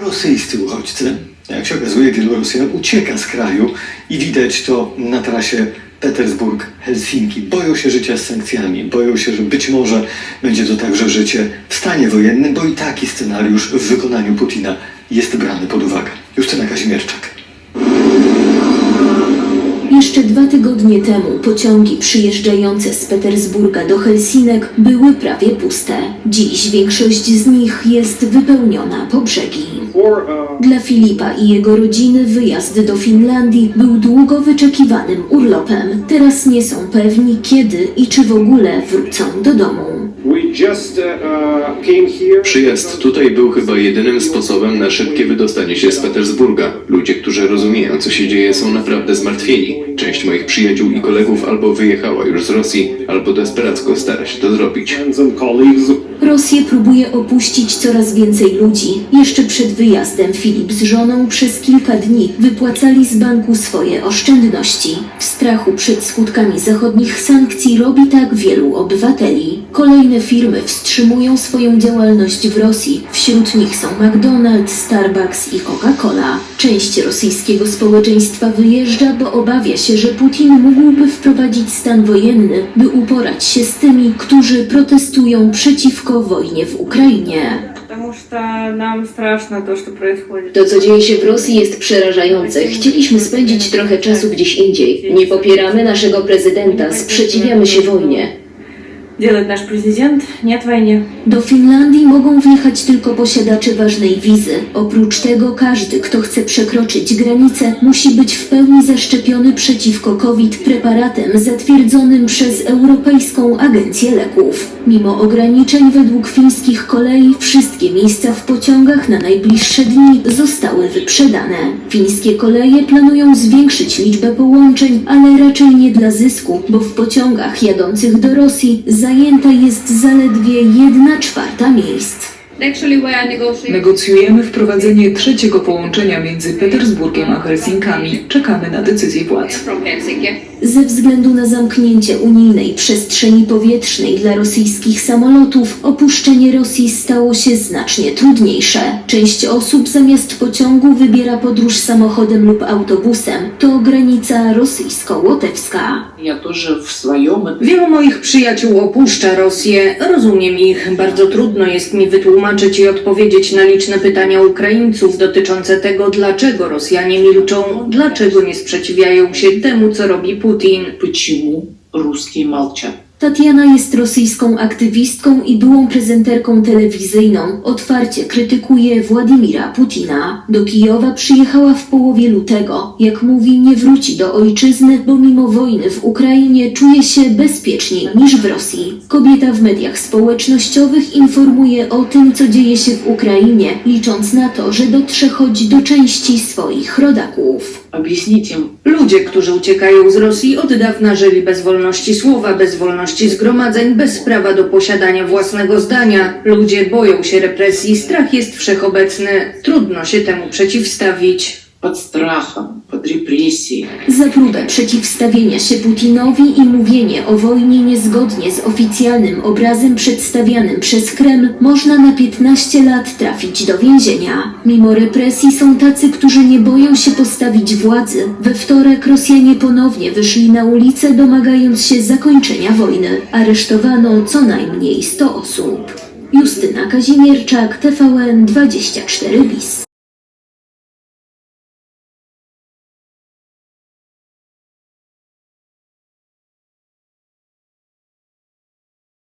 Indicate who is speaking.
Speaker 1: Rosyjscy uchodźcy, jak się okazuje, wielu Rosjan ucieka z kraju i widać to na trasie Petersburg-Helsinki. Boją się życia z sankcjami, boją się, że być może będzie to także życie w stanie wojennym, bo i taki scenariusz w wykonaniu Putina jest brany pod uwagę. Justyna Kazimierczak.
Speaker 2: Jeszcze dwa tygodnie temu pociągi przyjeżdżające z Petersburga do Helsinek były prawie puste. Dziś większość z nich jest wypełniona po brzegi. Dla Filipa i jego rodziny wyjazd do Finlandii był długo wyczekiwanym urlopem. Teraz nie są pewni kiedy i czy w ogóle wrócą do domu.
Speaker 3: Uh.
Speaker 4: Przyjazd tutaj był chyba jedynym sposobem na szybkie wydostanie się z Petersburga. Ludzie, którzy rozumieją, co się dzieje, są naprawdę zmartwieni. Część moich przyjaciół i kolegów albo wyjechała już z Rosji, albo desperacko stara się to zrobić.
Speaker 2: Rosję próbuje opuścić coraz więcej ludzi. Jeszcze przed wyjazdem Filip z żoną przez kilka dni wypłacali z banku swoje oszczędności. W strachu przed skutkami zachodnich sankcji robi tak wielu obywateli. Kolejne firmy wstrzymują swoją działalność w Rosji. Wśród nich są McDonald's, Starbucks i Coca-Cola. Część rosyjskiego społeczeństwa wyjeżdża, bo obawia się, że Putin mógłby wprowadzić stan wojenny, by uporać się z tymi, którzy protestują przeciwko wojnie w Ukrainie.
Speaker 5: To, co dzieje się w Rosji, jest przerażające. Chcieliśmy spędzić trochę czasu gdzieś indziej. Nie popieramy naszego prezydenta, sprzeciwiamy się wojnie.
Speaker 6: Делает наш президент, нет войне.
Speaker 2: Do Finlandii mogą wjechać tylko posiadacze ważnej wizy. Oprócz tego każdy, kto chce przekroczyć granicę, musi być w pełni zaszczepiony przeciwko COVID preparatem zatwierdzonym przez Europejską Agencję Leków. Mimo ograniczeń według fińskich kolei wszystkie miejsca w pociągach na najbliższe dni zostały wyprzedane. Fińskie koleje planują zwiększyć liczbę połączeń, ale raczej nie dla zysku, bo w pociągach jadących do Rosji zajęta jest zaledwie jedna czwarta miejsc.
Speaker 7: Negocjujemy wprowadzenie trzeciego połączenia między Petersburgiem a Helsinkami. Czekamy na decyzję władz.
Speaker 2: Ze względu na zamknięcie unijnej przestrzeni powietrznej dla rosyjskich samolotów, opuszczenie Rosji stało się znacznie trudniejsze. Część osób zamiast pociągu wybiera podróż samochodem lub autobusem. To granica rosyjsko-łotewska.
Speaker 8: Wielu moich przyjaciół opuszcza Rosję. Rozumiem ich. Bardzo trudno jest mi wytłumaczyć, i odpowiedzieć na liczne pytania Ukraińców dotyczące tego, dlaczego Rosjanie milczą, dlaczego nie sprzeciwiają się temu, co robi Putin.
Speaker 9: почему русские молчат.
Speaker 2: Tatiana jest rosyjską aktywistką i byłą prezenterką telewizyjną. Otwarcie krytykuje Władimira Putina. Do Kijowa przyjechała w połowie lutego. Jak mówi, nie wróci do ojczyzny, bo mimo wojny w Ukrainie czuje się bezpieczniej niż w Rosji. Kobieta w mediach społecznościowych informuje o tym, co dzieje się w Ukrainie, licząc na to, że dotrze choć do części swoich rodaków.
Speaker 9: Objaśnijcie mu.
Speaker 8: Ludzie, którzy uciekają z Rosji od dawna żyli bez wolności słowa, bez wolności zgromadzeń, bez prawa do posiadania własnego zdania. Ludzie boją się represji, strach jest wszechobecny. Trudno się temu przeciwstawić
Speaker 9: pod strachem, pod represji.
Speaker 2: Za próbę przeciwstawienia się Putinowi i mówienie o wojnie niezgodnie z oficjalnym obrazem przedstawianym przez Kreml można na 15 lat trafić do więzienia. Mimo represji są tacy, którzy nie boją się postawić władzy. We wtorek Rosjanie ponownie wyszli na ulicę domagając się zakończenia wojny. Aresztowano co najmniej 100 osób. Justyna Kazimierczak, TVN 24 BIS.